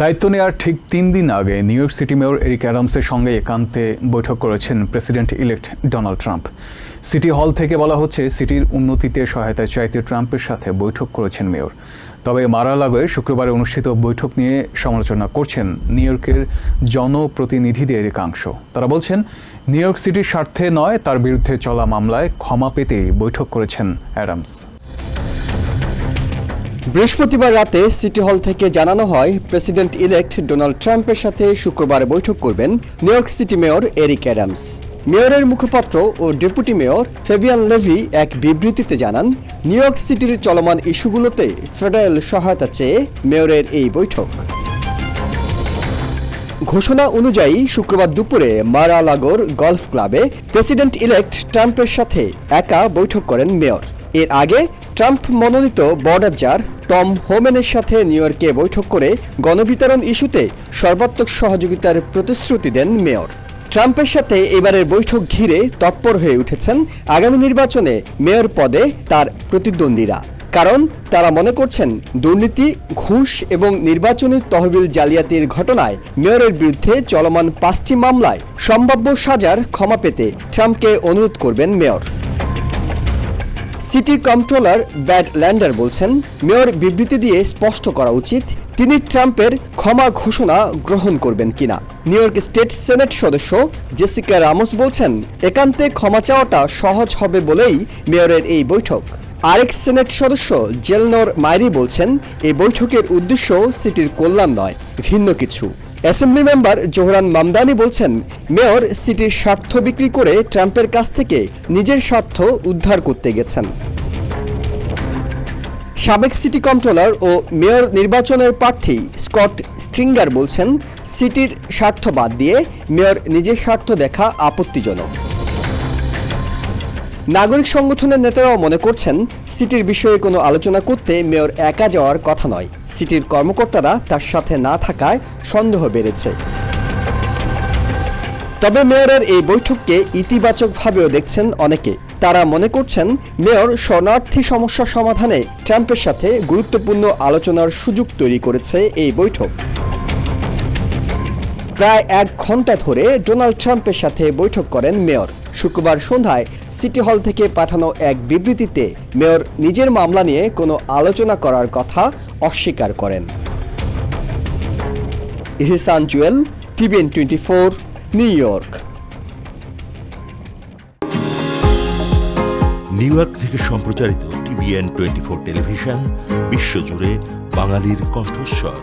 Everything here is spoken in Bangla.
দায়িত্ব নেওয়ার ঠিক তিন দিন আগে New York City mayor Eric অ্যাডামসের সঙ্গে একান্তে বৈঠক করেছেন president elect Donald Trump. City Hall থেকে বলা হচ্ছে, সিটির উন্নতিতে সহায়তা চাইতে ট্রাম্পের সাথে বৈঠক করেছেন মেয়র। তবে মারালাগোয় শুক্রবারে অনুষ্ঠিত বৈঠক নিয়ে সমালোচনা করছেন নিউ ইয়র্কের জনপ্রতিনিধিদের একাংশ। তারা বলছেন, নিউ ইয়র্ক সিটির স্বার্থে নয়, তার বিরুদ্ধে চলা মামলায় ক্ষমা পেতেই বৈঠক করেছেন অ্যাডামস। বৃহস্পতিবার রাতে সিটি হল থেকে জানানো হয় প্রেসিডেন্ট ইলেক্ট ডোনাল্ড ট্রাম্পের সাথে শুক্রবার বৈঠক করবেন New York City mayor Eric Adams. মেয়রের মুখপাত্র ও ডেপুটি মেয়র ফেবিয়ান লেভি এক বিবৃতিতে জানান, নিউ ইয়র্ক সিটির চলমান ইস্যুগুলোতে ফেডারেল সহায়তা চেয়ে মেয়রের এই বৈঠক। ঘোষণা অনুযায়ী শুক্রবার দুপুরে মারা লাগোর গলফ ক্লাবে প্রেসিডেন্ট ইলেক্ট ট্রাম্পের সাথে একা বৈঠক করেন মেয়র। এর আগে ট্রাম্প মনোনীত বর্ডার জার টম হোমেনের সাথে নিউ ইয়র্কে বৈঠক করে গণবিতরণ ইস্যুতে সর্বাত্মক সহযোগিতার প্রতিশ্রুতি দেন মেয়র। ট্রাম্পের সাথে এবারের বৈঠক ঘিরে তৎপর হয়ে উঠেছেন আগামী নির্বাচনে মেয়র পদে তার প্রতিদ্বন্দ্বীরা। কারণ তারা মনে করছেন, দুর্নীতি, ঘুষ এবং নির্বাচনী তহবিল জালিয়াতির ঘটনায় মেয়রের বিরুদ্ধে চলমান পাঁচটি মামলায় সম্ভাব্য সাজার ক্ষমা পেতে ট্রাম্পকে অনুরোধ করবেন mayor. City controller Brad Lander বলছেন, মেয়র বিবৃতি দিয়ে স্পষ্ট করা উচিত, তিনি ট্রাম্পের ক্ষমা ঘোষণা গ্রহণ করবেন কিনা। নিউ ইয়র্ক স্টেট সেনেট সদস্য জেসিকা রামোস বলছেন, একান্তে ক্ষমা চাওয়াটা সহজ হবে বলেই মেয়রের এই বৈঠক। আরেক সেনেট সদস্য জেলনোর মাইরি বলছেন, এই বৈঠকের উদ্দেশ্য সিটির কল্যাণ নয়, ভিন্ন কিছু। অ্যাসেম্বলি মেম্বার জোহরান মামদানি বলছেন, মেয়র সিটির স্বার্থ বিক্রি করে ট্রাম্পের কাছ থেকে নিজের স্বার্থ উদ্ধার করতে গেছেন। সাবেক সিটি কন্ট্রোলার ও মেয়র নির্বাচনের প্রার্থী স্কট স্ট্রিঙ্গার বলছেন, সিটির স্বার্থ বাদ দিয়ে মেয়র নিজের স্বার্থ দেখা আপত্তিজনক। নাগরিক সংগঠনের নেতারাও মনে করছেন, সিটির বিষয়ে কোনো আলোচনা করতে মেয়র একা যাওয়ার কথা নয়। সিটির কর্মকর্তারা তার সাথে না থাকায় সন্দেহ বেড়েছে। তবে মেয়রের এই বৈঠককে ইতিবাচকভাবেও দেখছেন অনেকে। তারা মনে করছেন, মেয়র শরণার্থী সমস্যা সমাধানে ট্রাম্পের সাথে গুরুত্বপূর্ণ আলোচনার সুযোগ তৈরি করেছে এই বৈঠক। প্রায় এক ঘণ্টা ধরে ডোনাল্ড ট্রাম্পের সাথে বৈঠক করেন মেয়র। শুক্রবার সন্ধ্যায় সিটি হল থেকে পাঠানো এক বিবৃতিতে মেয়র নিজের মামলা নিয়ে কোনো আলোচনা করার কথা অস্বীকার করেন। Ihsan Jewel, TVN twenty four, New York. New York থেকে সম্প্রচারিত টিভিএন টোয়েন্টি ফোর টেলিভিশন, বিশ্বজুড়ে বাঙালির কণ্ঠস্বর।